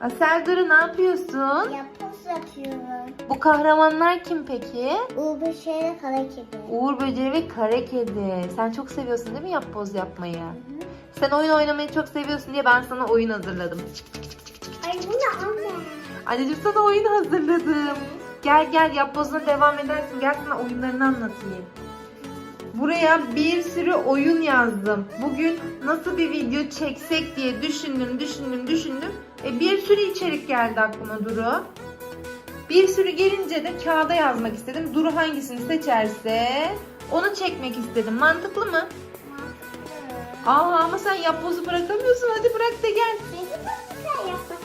Asel Duru ne yapıyorsun? Yapboz yapıyorum. Bu kahramanlar kim peki? Bu bir şeyle kara kedi. Uğur Böceği ve Kara Kedi. Sen çok seviyorsun değil mi yapboz yapmayı? Sen oyun oynamayı çok seviyorsun diye ben sana oyun hazırladım. Ay bu ne anne? Anneciğim sana oyun hazırladım. Gel gel yapbozuna devam edersin. Gel sana oyunlarını anlatayım. Buraya bir sürü oyun yazdım. Bugün nasıl bir video çeksek diye düşündüm, düşündüm, düşündüm. E bir sürü içerik geldi aklıma Duru. Bir sürü gelince de kağıda yazmak istedim. Duru hangisini seçerse onu çekmek istedim. Mantıklı mı? Aa ama sen yapbozu bırakamıyorsun. Hadi bırak da gel. Yapmasın.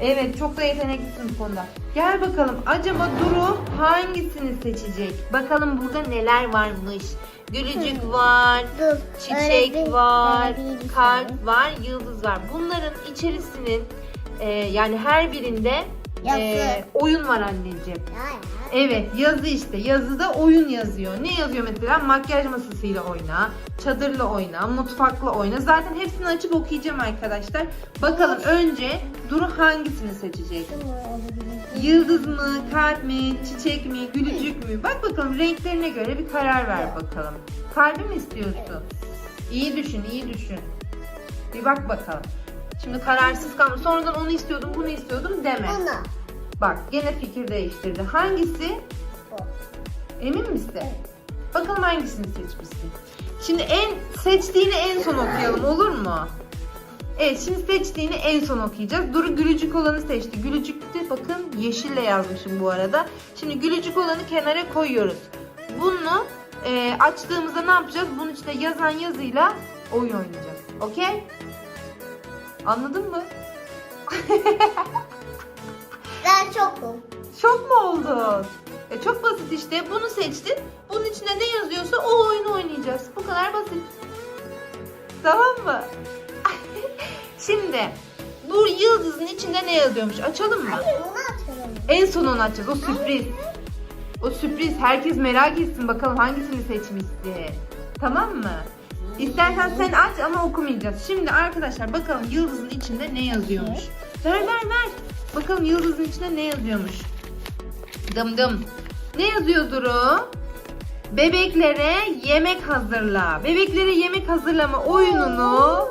Evet çok da yeteneklisin bu konuda. Gel bakalım acaba Duru hangisini seçecek? Bakalım burada neler varmış. Gülücük var, çiçek var, bir- kalp var, yıldız var. Bunların içerisinin e, yani her birinde e, oyun var anneciğim. Evet yazı işte. Yazıda oyun yazıyor. Ne yazıyor mesela? Makyaj masasıyla oyna, çadırla oyna, mutfakla oyna. Zaten hepsini açıp okuyacağım arkadaşlar. Bakalım önce Duru hangisini seçecek? Yıldız mı, kalp mi, çiçek mi, gülücük mü? Bak bakalım renklerine göre bir karar ver bakalım. Kalbi mi istiyorsun? İyi düşün, iyi düşün. Bir bak bakalım. Şimdi kararsız kalma. Sonradan onu istiyordum, bunu istiyordum deme. Buna. Bak gene fikir değiştirdi. Hangisi? Bu. Emin misin? Bakalım hangisini seçmişsin. Şimdi en seçtiğini en son okuyalım olur mu? Evet şimdi seçtiğini en son okuyacağız. Duru gülücük olanı seçti. Gülücükte bakın yeşille yazmışım bu arada. Şimdi gülücük olanı kenara koyuyoruz. Bunu e, açtığımızda ne yapacağız? Bunun içinde yazan yazıyla oyun oynayacağız. Okey? Anladın mı? Ben çokum. Şok mu oldun? E çok basit işte. Bunu seçtin. Bunun içinde ne yazıyorsa o oyunu oynayacağız. Bu kadar basit. Tamam mı? Şimdi bu yıldızın içinde ne yazıyormuş? Açalım mı? Hayır bunu atalım. En son onu açacağız. O sürpriz. O sürpriz. Herkes merak etsin bakalım hangisini seçmişsin. Tamam mı? İstersen sen aç ama okumayacağız. Şimdi arkadaşlar bakalım yıldızın içinde ne yazıyormuş. Ver ver ver. Bakalım yıldızın içinde ne yazıyormuş. Dım dım. Ne yazıyor Duru? Bebeklere yemek hazırla. Bebeklere yemek hazırlama oyununu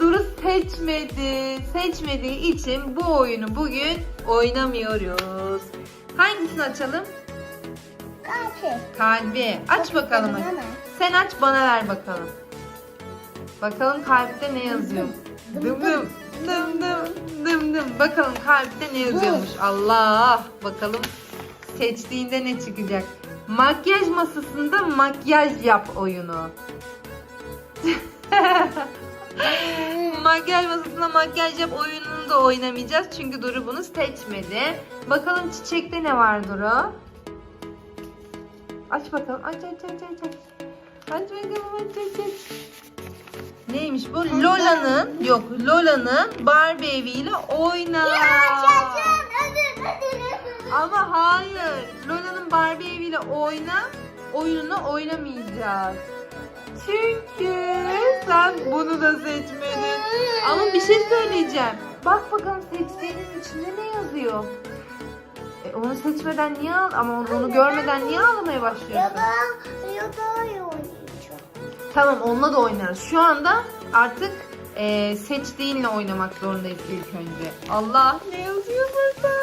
Duru seçmedi. Seçmediği için bu oyunu bugün oynamıyoruz. Hangisini açalım? Kaçı. Kalbi. Aç bakalım. Sen aç bana ver bakalım. Bakalım kalpte ne yazıyor? Dım dım dım dım dım dım. Bakalım kalpte ne yazıyormuş. Allah. Bakalım seçtiğinde ne çıkacak? Makyaj masasında makyaj yap oyunu. makyaj masasında makyaj yap oyununu da oynamayacağız. Çünkü Duru bunu seçmedi. Bakalım çiçekte ne var Duru? Aç bakalım. Aç aç aç aç aç. Bakalım aç aç aç. Neymiş bu? Lola'nın yok Lola'nın Barbie eviyle oyna. Ama hayır. Lola'nın Barbie eviyle oyna. Oyununu oynamayacağız. Çünkü sen bunu da seçmedin. Ama bir şey söyleyeceğim. Bak bakalım seçtiğinin içinde ne yazıyor? E, onu seçmeden niye al ama onu, onu görmeden niye ağlamaya başlıyorsun? Ya da ya da oynayacağım. Tamam onunla da oynarız. Şu anda artık e, seçtiğinle oynamak zorundayız ilk önce. Allah ne yazıyor burada?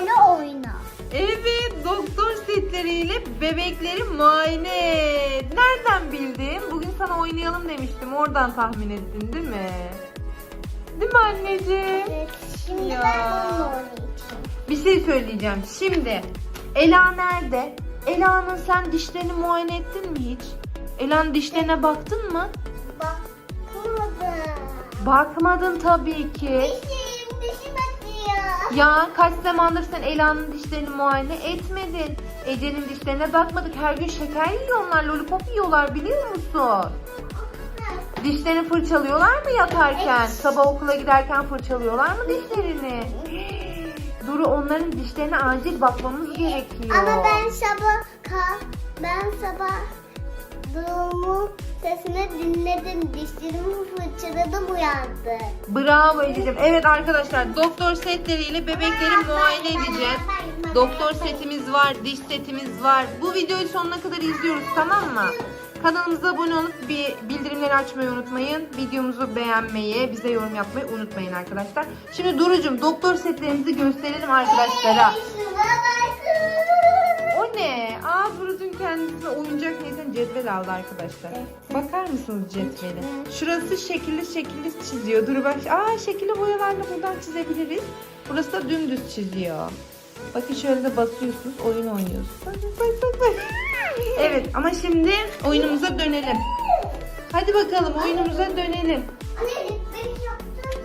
Öyle oyna. Evet doktor setleriyle bebekleri muayene. et. Nereden bildin? Bugün sana oynayalım demiştim. Oradan tahmin ettin değil mi? Değil mi anneciğim? Evet, şimdi Ya. ben bununla oynayacağım. Bir şey söyleyeceğim. Şimdi Ela nerede? Ela'nın sen dişlerini muayene ettin mi hiç? Ela'nın dişlerine baktın mı? Bakmadım. Bakmadın tabii ki. Dişim, dişim acıyor. Ya kaç zamandır sen Ela'nın dişlerini muayene etmedin. Ece'nin dişlerine bakmadık. Her gün şeker yiyorlar, lollipop yiyorlar biliyor musun? Dişlerini fırçalıyorlar mı yatarken? Evet. Sabah okula giderken fırçalıyorlar mı dişlerini? Duru onların dişlerine acil bakmamız gerekiyor. Ama ben sabah ben sabah Durumu sesini dinledim. Dişlerimi fırçaladım uyandı. Bravo Ececiğim. Evet arkadaşlar doktor setleriyle bebekleri muayene edeceğiz. Doktor setimiz var, diş setimiz var. Bu videoyu sonuna kadar izliyoruz tamam mı? Kanalımıza abone olup bir bildirimleri açmayı unutmayın. Videomuzu beğenmeyi, bize yorum yapmayı unutmayın arkadaşlar. Şimdi Duru'cum doktor setlerimizi gösterelim arkadaşlara. Şuna bakın. O ne? Aa Duru'cum kendisine oyuncak neyse cetvel aldı arkadaşlar. Bakar mısınız cetveli? Şurası şekilli şekilli çiziyor. Duru bak. Aa şekilli boyalarla buradan çizebiliriz. Burası da dümdüz çiziyor. Bakın şöyle de basıyorsunuz, oyun oynuyorsunuz. Bak bak bak bak. Evet ama şimdi oyunumuza dönelim. Hadi bakalım oyunumuza dönelim. Anne ben yaptım.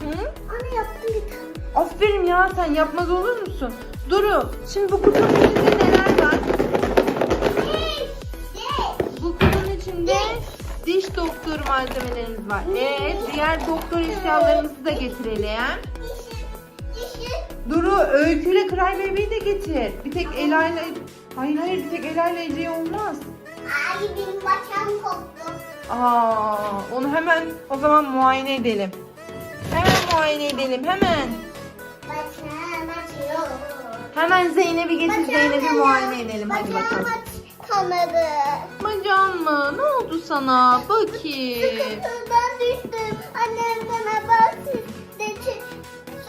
Hı? Anne yaptım bir tane. Aferin ya sen yapmaz olur musun? Duru şimdi bu kutunun içinde neler var? Bu kutunun içinde diş doktoru malzemelerimiz var. Evet diğer doktor eşyalarımızı da getirelim. Duru öyküyle Cry Baby'yi de getir. Bir tek Ela ile... Hayır hayır bir tek Ela ile Ece'ye olmaz. Ay benim başım koptu. Aa, onu hemen o zaman muayene edelim. Hemen muayene edelim hemen. Hemen Zeynep'i getir Zeynep'i muayene edelim hadi Bacağım bakalım. kanadı. Bacağın mı? Ne oldu sana? Bakayım. Sıkıntıdan düştüm. Annem bana bahsetti.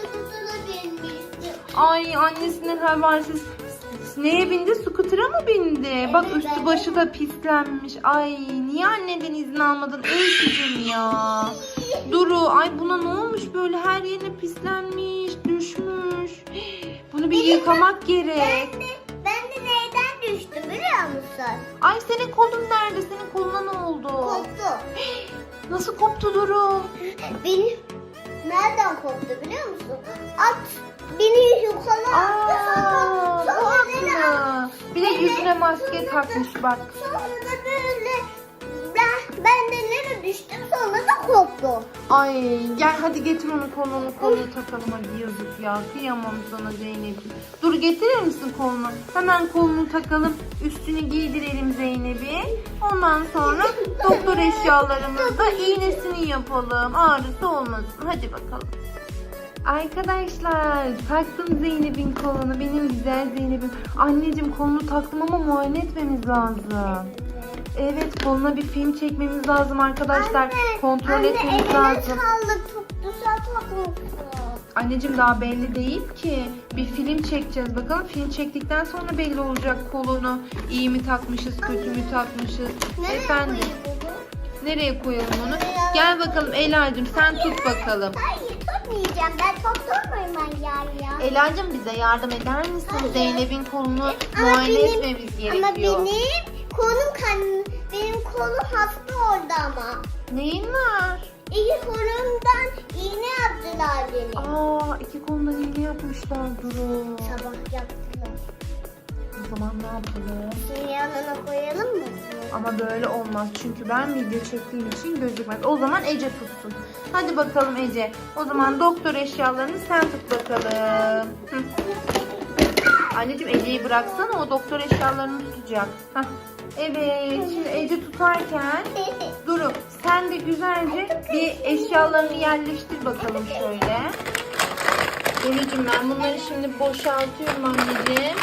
Sıkıntıda binmiştim. Ay annesinden habersiz neye bindi? Scooter'a mı bindi? Bak Evet, üstü ben- başı da pislenmiş. Ay niye anneden izin almadın Öykücüm ya? Duru ay buna ne olmuş böyle her yerine pislenmiş, düşmüş. Bunu bir yıkamak gerek. Ben de, ben de neyden düştüm biliyor musun? Ay senin kolun nerede? Senin koluna ne oldu? Koptu. Nasıl koptu Duru? Benim nereden koptu biliyor musun? At beni yukarı attı. Aa, Sonra, sonra, beni haklı. Bir de yüzüne maske takmış bak. sonra da böyle ben, de nereye düştüm sonra da koptu. Ay gel hadi getir onu kolunu kolunu takalım hadi yazık ya kıyamam sana Zeynep'ciğim. Dur getirir misin kolunu? Hemen kolunu takalım üstünü giydirelim Zeynep'i. Ondan sonra doktor eşyalarımızda iğnesini yapalım ağrısı olmasın hadi bakalım. Arkadaşlar taktım Zeynep'in kolunu benim güzel Zeynep'im. Anneciğim kolunu taktım ama muayene etmemiz lazım. Evet koluna bir film çekmemiz lazım arkadaşlar. Anne, Kontrol anne, etmemiz lazım. kaldı. Anneciğim daha belli değil ki. Bir film çekeceğiz bakalım. Film çektikten sonra belli olacak kolunu. İyi mi takmışız, kötü mü takmışız. Nereye Efendim, koyayım nereye koyalım onu? Gel bakalım Ela'cığım sen tut bakalım. Hayır tutmayacağım ben muyum ben ya? Ela'cığım bize yardım eder misin? Hayır. Zeynep'in kolunu Ama muayene etmemiz Ama gerekiyor. benim kolum kan benim kolum hasta orada ama. Neyin var? İki kolumdan iğne yaptılar beni. Aa iki kolundan iğne yapmışlar Duru. Sabah yaptılar. O zaman ne yapalım? Şimdi yanına koyalım mı? Ama böyle olmaz çünkü ben video çektiğim için gözükmez. O zaman Ece tutsun. Hadi bakalım Ece. O zaman doktor eşyalarını sen tut bakalım. Hı. Anneciğim Ece'yi bıraksana o doktor eşyalarını tutacak. Hah. Evet şimdi Ece tutarken Duru sen de güzelce bir eşyalarını yerleştir bakalım şöyle. Duru'cum ben bunları şimdi boşaltıyorum anneciğim.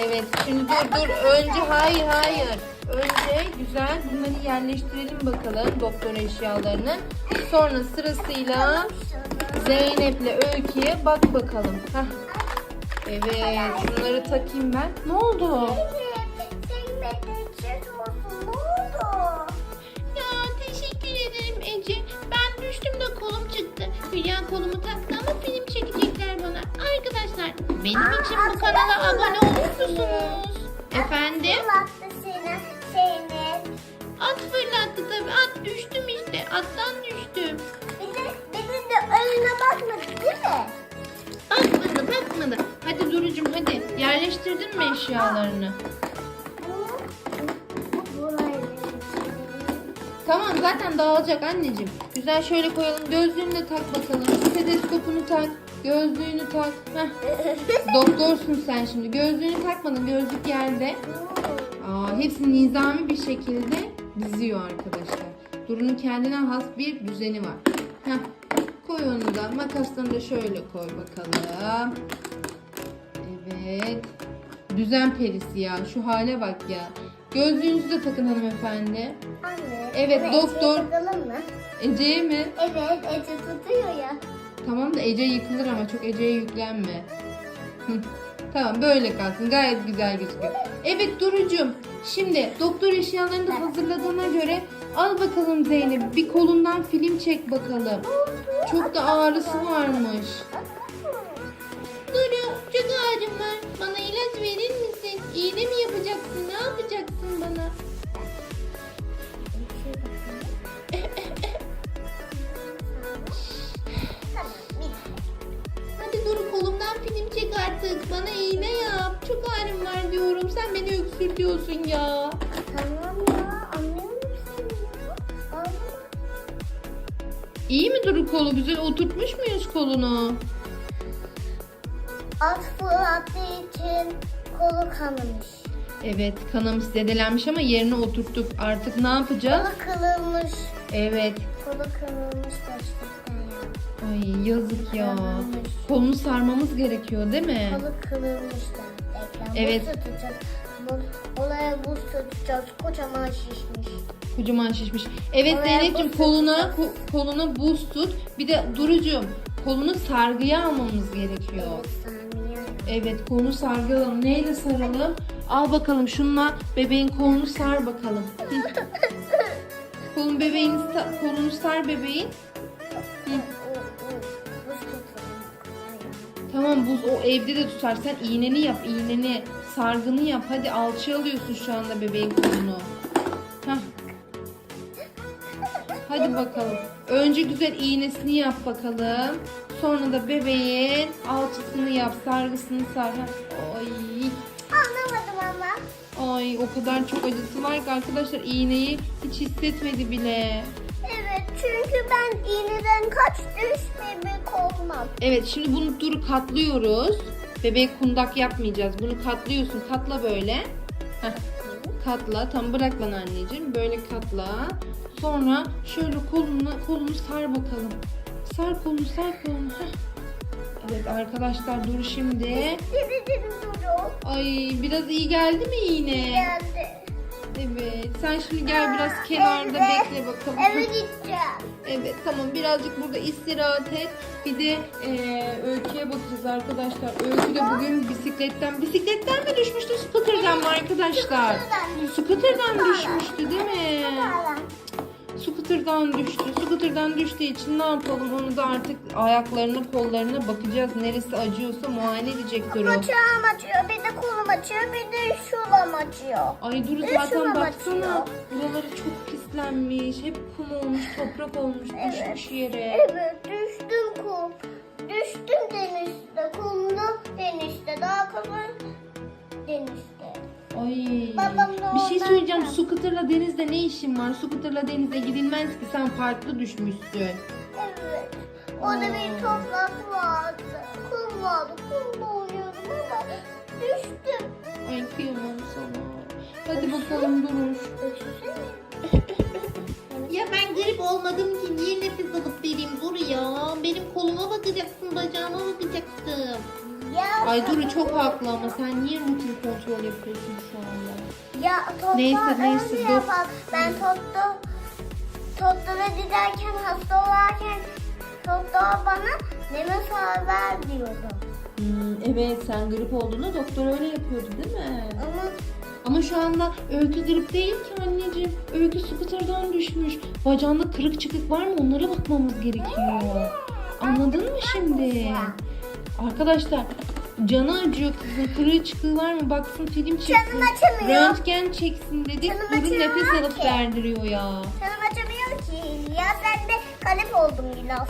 Evet şimdi dur dur önce hayır hayır. Önce güzel bunları yerleştirelim bakalım doktor eşyalarını. Sonra sırasıyla Zeynep'le Öykü'ye bak bakalım. Heh. Evet şunları takayım ben. Ne oldu? İçin bu kanala abone olur musunuz? Efendim? At fırlattı tabii. At düştüm işte. Attan düştüm. Bakmadı bakmadı. Hadi Duru'cum hadi. Yerleştirdin mi eşyalarını? Tamam zaten dağılacak anneciğim. Güzel şöyle koyalım. Gözlüğünü de tak bakalım. Tak. Gözlüğünü tak. Heh. Doktorsun sen şimdi. Gözlüğünü takmadın. Gözlük yerde. Aa, hepsi nizami bir şekilde diziyor arkadaşlar. Duru'nun kendine has bir düzeni var. Heh, koy onu da. Makasını da şöyle koy bakalım. Evet. Düzen perisi ya. Şu hale bak ya. Gözlüğünüzü de takın hanımefendi. Anne. Evet, doktor. Ece'ye takalım mı? Ece'ye mi? Evet Ece tutuyor ya. Tamam da Ece yıkılır ama çok Ece'ye yüklenme. Tamam böyle kalsın. Gayet güzel gözüküyor. Evet Duru'cum. Şimdi doktor eşyalarını da hazırladığına göre al bakalım Zeynep. Bir kolundan film çek bakalım. Çok da ağrısı varmış. Duru çok ağrım var. Bana ilaç verir misin? İğne mi yapacaksın? Ne yapacaksın bana? Çek artık. Bana iğne yap. Çok ağrım var diyorum. Sen beni öksürtüyorsun ya. Tamam ya anlıyor musun ya? Ağlama. İyi mi Duru kolu? Güzel oturtmuş muyuz kolunu? At fırlattığı için kolu kanamış. Evet kanamış zedelenmiş ama yerine oturttuk. Artık ne yapacağız? Kolu kırılmış. Evet. Kolu kırılmış ya. Ay yazık ya. Kırılmış. Kolunu sarmamız gerekiyor değil mi? Kolu kırılmış da. Ekran Evet. Buz tutacağız. Buz, olaya buz tutacağız. Kocaman şişmiş. Kocaman şişmiş. Evet Zeynep'ciğim buz koluna ko- koluna buz tut. Bir de Duru'cum kolunu sargıya almamız gerekiyor. Evet saniye. Evet kolunu sargılayalım. Neyle saralım? Al bakalım şununla bebeğin kolunu sar bakalım. Hı. Kolun bebeğini kolunu sar bebeğin. Tutalım. Tamam buz o evde de tutar. Sen iğneni yap iğneni. Sargını yap. Hadi alçı alıyorsun şu anda bebeğin kolunu. Hah. Hadi bakalım. Önce güzel iğnesini yap bakalım. Sonra da bebeğin alçısını yap. Sargısını sar. Hah. Ay. Anlamadım ama. Ay o kadar çok acısı var ki arkadaşlar iğneyi hiç hissetmedi bile. Çünkü ben iğneden kaç düş bebek olmam. Evet şimdi bunu duru katlıyoruz. Bebek kundak yapmayacağız. Bunu katlıyorsun. Katla böyle. Heh. Katla. Tam bırak bana anneciğim. Böyle katla. Sonra şöyle kolunu kolunu sar bakalım. Sar kolunu sar kolunu. Heh. Evet arkadaşlar dur şimdi. Ay biraz iyi geldi mi iğne? Geldi. Evet. Sen şimdi gel biraz kenarda Evet. bekle bakalım. Eve gideceğim. Evet tamam birazcık burada istirahat et. Bir de eee, öyküye bakacağız arkadaşlar. Öykü de bugün bisikletten bisikletten mi düşmüştü scooter'dan mı arkadaşlar? Scooter'dan düşmüştü değil mi? Scooter'dan düştü. Scooter'dan düştüğü için ne yapalım onu da artık ayaklarına kollarına bakacağız. Neresi acıyorsa muayene edecektir o. Bacağım acıyor, bir de kolum acıyor, bir de şuram acıyor. Ay dur Ve zaten şuna baksana. bakıyor. Buraları çok pislenmiş. Hep kum olmuş, toprak olmuş, düşmüş yere. Evet, düştüm kum. Düştüm denizde, kumda denizde, daha kadar denizde. Ay. Babam bir şey söyleyeceğim. geldi. Scooter'la denizde ne işin var? Scooter'la denize gidilmez ki. Sen farklı düşmüşsün. Evet, orada bir toprak vardı, kum vardı, kumda oynuyordum ama düştüm. Ay kıyamam sana. Hadi bakalım. Düşünsene. Ya ben grip olmadım ki niye nefes alıp vereyim Duru ya? Benim koluma bakacaksın, bacağıma bakacaksın. Ya, Ay Duru çok haklı ama sen niye rutin kontrol yapıyorsun şu anda? Ya topla Neyse, neyse, öyle dur. yapalım. Ben topta toplara giderken hasta olarken doktor bana nefes al ver diyordu. Hmm, evet sen grip olduğunda doktor öyle yapıyordu değil mi? Ama Ama şu anda Öykü grip değil ki anneciğim. Öykü scooter'dan düşmüş. Bacağında kırık çıkık var mı onlara bakmamız gerekiyor. Anladın mı şimdi? Arkadaşlar canı acıyor kızın. Kırığı çıkığı var mı? Baksın film çeksin. Canım acımıyor. Röntgen çeksin dedik. Canım Durun acımıyor nefes alıp ki. verdiriyor ya. canım acımıyor ki. Ya sen de kalep oldum biraz.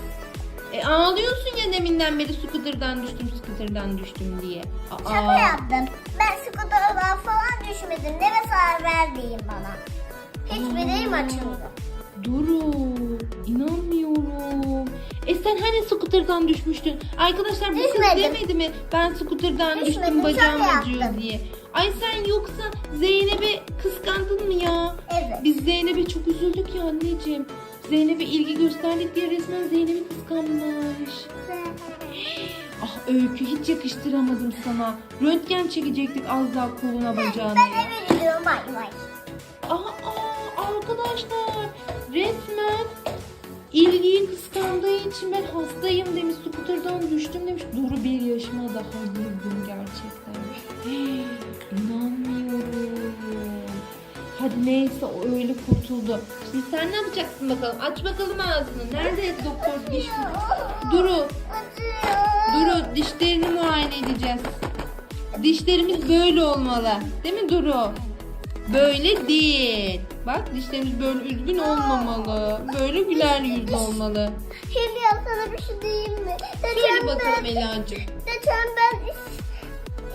E ağlıyorsun ya deminden beri scooter'dan düştüm scooter'dan düştüm diye. Aa, Şaka yaptım. Ben skuterdan falan düşmedim. Nefes al ver deyin bana. Hiçbirim açıldı. Duru inanmıyorum. E sen hani scooter'dan düşmüştün? Arkadaşlar bu kız Düşmedim. demedi mi? Ben düştüm Düşmedim, bacağım şaka acıyor yaptım. diye. Ay sen yoksa Zeynep'e kıskandın mı ya? Evet. Biz Zeynep'e çok üzüldük ya anneciğim. Zeynep'e ilgi gösterdik diye resmen Zeynep'i kıskanmış. Ah Öykü hiç yakıştıramadım sana. Röntgen çekecektik az daha koluna bacağına. Ben eve gidiyorum bay bay. Aa, aa, arkadaşlar resmen ilgiyi kıskandığı için ben hastayım demiş. Skuterdan düştüm demiş. Duru bir yaşıma daha girdim gerçekten. Hey, İnanmıyorum. Hadi neyse o öyle kurtuldu. Şimdi sen ne yapacaksın bakalım? Aç bakalım ağzını. Nerede doktor diş? Duru. Duru dişlerini muayene edeceğiz. Dişlerimiz böyle olmalı. Değil mi Duru? Böyle değil. Bak dişlerimiz böyle üzgün olmamalı. Böyle güler yüzlü olmalı. Hülya sana bir şey diyeyim mi? Söyle bakalım ben, Ela'cığım. geçen ben is,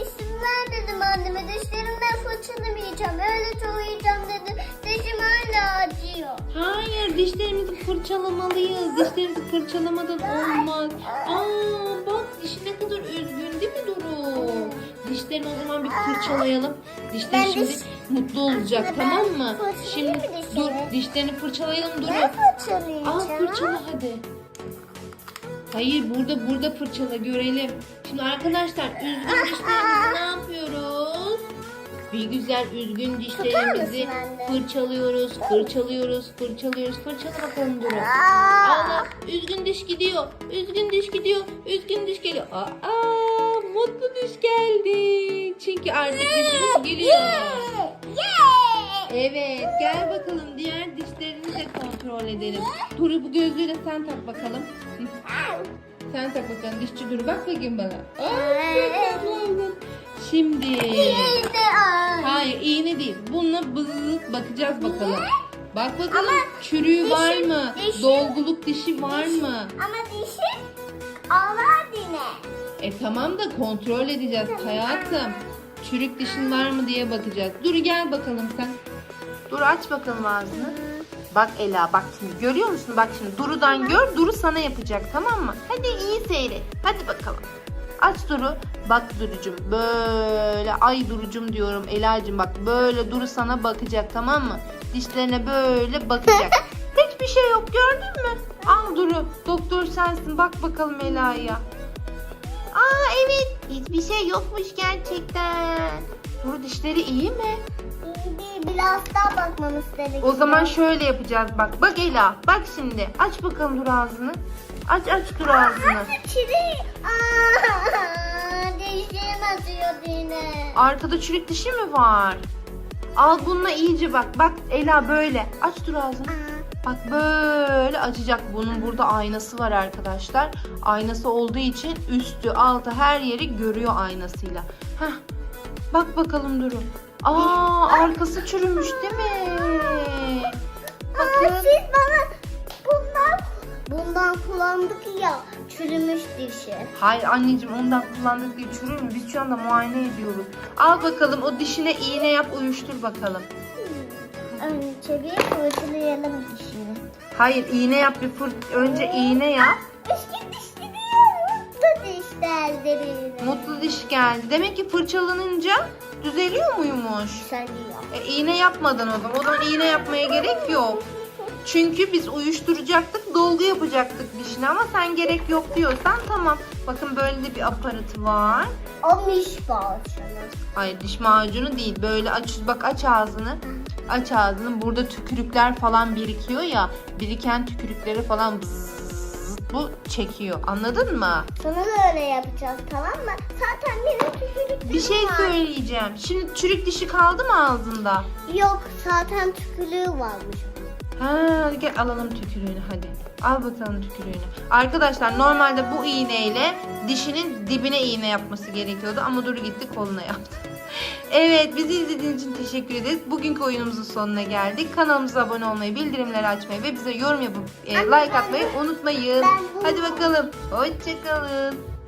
isim ver dedim anneme. Dişlerimden fırçalamayacağım. Öyle uyuyacağım dedim. Dişim hala acıyor. Hayır dişlerimizi fırçalamalıyız. Dişlerimizi fırçalamadan olmaz. Aa bak dişi ne kadar üzgün değil mi Duru? Dişlerini o zaman bir fırçalayalım. Dişleri Ben şimdi diş- mutlu olacak tamam mı? fırçalayayım Şimdi mı dişleri? dur dişlerini fırçalayalım Duru. Ben fırçalayacağım. Al fırçala hadi. Hayır burada burada fırçala görelim. Şimdi arkadaşlar üzgün dişlerimizi ne yapıyoruz? Bir güzel üzgün dişlerimizi anne? fırçalıyoruz, fırçalıyoruz, fırçalıyoruz. Fırçala bakalım Duru. Aa, Allah üzgün diş gidiyor. Üzgün diş gidiyor. Üzgün diş geliyor. Aa, mutlu diş geldi. Çünkü artık dişimiz geliyor. yeah. Evet gel bakalım diğer dişlerini de kontrol edelim. Duru bu gözlüğü de sen tak bakalım. Sen tak bakalım dişçi Duru bak bakayım bana. Aa, çok tatlı oldun. Şimdi. Hayır iğne değil. Bununla bızızık bakacağız bakalım. Bak bakalım Ama çürüğü var dişi- mı? dişi- Dolguluk dişi var mı? Ama dişim ağlar yine. E tamam da kontrol edeceğiz hayatım. Çürük dişin var mı diye bakacağız. Dur gel bakalım sen. Dur aç bakalım ağzını. Bak Ela bak şimdi görüyor musun? Bak şimdi Duru'dan gör Duru sana yapacak tamam mı? Hadi iyi seyret. Hadi bakalım. Aç Duru. Bak Duru'cum böyle ay Duru'cum diyorum Ela'cım bak böyle Duru sana bakacak tamam mı? Dişlerine böyle bakacak. Hiçbir şey yok gördün mü? Al Duru doktor sensin bak bakalım Ela'ya. Aa evet hiçbir şey yokmuş gerçekten. Duru dişleri iyi mi? Bir, biraz daha bakmamız gerekiyor. O zaman şöyle yapacağız bak. Bak Ela bak şimdi. Aç bakalım dur ağzını. Aç aç dur ağzını. Artık çivi. Aa, dişlerim acıyor yine. Arkada çürük dişi mi var? Al bununla iyice bak. Bak Ela böyle. Aç dur ağzını. Aa, Bak böyle açacak. Bunun burada aynası var arkadaşlar. Aynası olduğu için üstü altı her yeri görüyor aynasıyla. Heh. Bak bakalım Duru. Aa arkası çürümüş değil mi? Aa, Bakın. siz bana bundan bundan kullandık ya çürümüş dişi. Hayır anneciğim ondan kullandık diye çürür mü? Biz şu anda muayene ediyoruz. Al bakalım o dişine iğne yap uyuştur bakalım. Bir fırçalayalım dişini. Hayır iğne yap bir fır önce iğne yap. Eski diş gidiyor. Mutlu diş geldi birine. Mutlu diş geldi. Demek ki fırçalanınca düzeliyor muymuş? Düzeliyor. E, iğne yapmadan o zaman. O zaman iğne yapmaya gerek yok. Çünkü biz uyuşturacaktık, dolgu yapacaktık dişine ama sen gerek yok diyorsan tamam. Bakın böyle de bir aparatı var. O miş balçanı. Hayır diş macunu değil. Böyle aç bak aç ağzını. Aç ağzını. Burada tükürükler falan birikiyor ya. Biriken tükürükleri falan bzzz, bu çekiyor. Anladın mı? Sana da öyle yapacağız tamam mı? Zaten benim tükürüklerim Bir şey var. söyleyeceğim. Şimdi çürük dişi kaldı mı ağzında? Yok zaten tükürüğü varmış. Ha, gel alalım tükürüğünü hadi. Al bakalım tükürüğünü. Arkadaşlar normalde bu iğneyle dişinin dibine iğne yapması gerekiyordu ama Duru gitti koluna yaptı. Evet bizi izlediğiniz için teşekkür ederiz. Bugünkü oyunumuzun sonuna geldik. Kanalımıza abone olmayı, bildirimleri açmayı ve bize yorum yapıp e, like atmayı unutmayın. Hadi bakalım. Hoşçakalın.